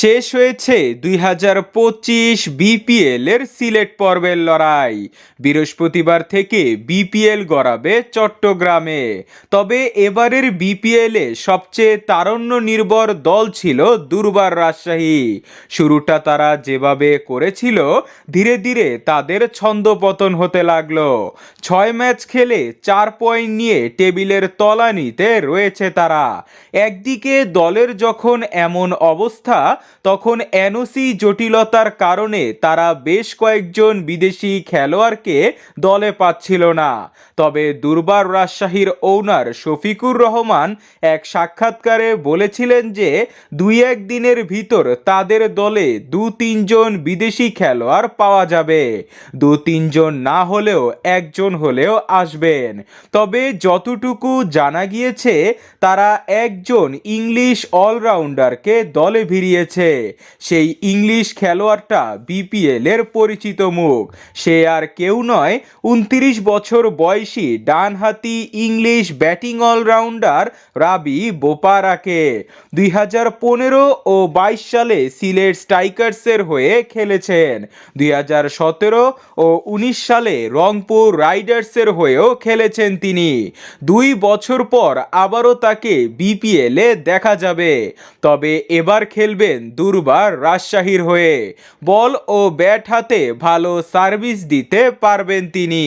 শেষ হয়েছে দুই হাজার পঁচিশ বিপিএল এর সিলেট পর্বের লড়াই। বৃহস্পতিবার থেকে বিপিএল গড়াবে চট্টগ্রামে। তবে এবারের বিপিএল সবচেয়ে তারণ্য নির্ভর দল ছিল দুর্বার রাজশাহী। শুরুটা তারা যেভাবে করেছিল, ধীরে ধীরে তাদের ছন্দপতন হতে লাগল। ছয় ম্যাচ খেলে চার পয়েন্ট নিয়ে টেবিলের তলানিতে রয়েছে তারা। একদিকে দলের যখন এমন অবস্থা তখন এনওসি জটিলতার কারণে তারা বেশ কয়েকজন বিদেশি খেলোয়াড়কে দলে পাচ্ছিল না। তবে দুর্বার রাজশাহীর ওনার শফিকুর রহমান এক সাক্ষাৎকারে বলেছিলেন যে, দুই এক দিনের ভিতর তাদের দলে দু তিনজন বিদেশি খেলোয়াড় পাওয়া যাবে। দু তিনজন না হলেও একজন হলেও আসবেন। তবে যতটুকু জানা গিয়েছে, তারা একজন ইংলিশ অলরাউন্ডারকে দলে ভিড়িয়েছে। সেই ইংলিশ খেলোয়াড়টা বিপিএল এর পরিচিত মুখ। সে আর কেউ নয়, উনত্রিশ বছর বয়সী ডানহাতি ইংলিশ ব্যাটিং অলরাউন্ডার রাবি বোপারাকে। দুই হাজার পনেরো ও বাইশ সালে সিলেট স্ট্রাইকার্সের হয়ে খেলেছেন। দুই হাজার সতেরো ও উনিশ সালে রংপুর রাইডার্সের হয়েও খেলেছেন তিনি। দুই বছর পর আবারও তাকে বিপিএলে দেখা যাবে। তবে এবার খেলবেন দুর্বার রাজশাহীর হয়ে। বল ও ব্যাট হাতে ভালো সার্ভিস দিতে পারবেন তিনি।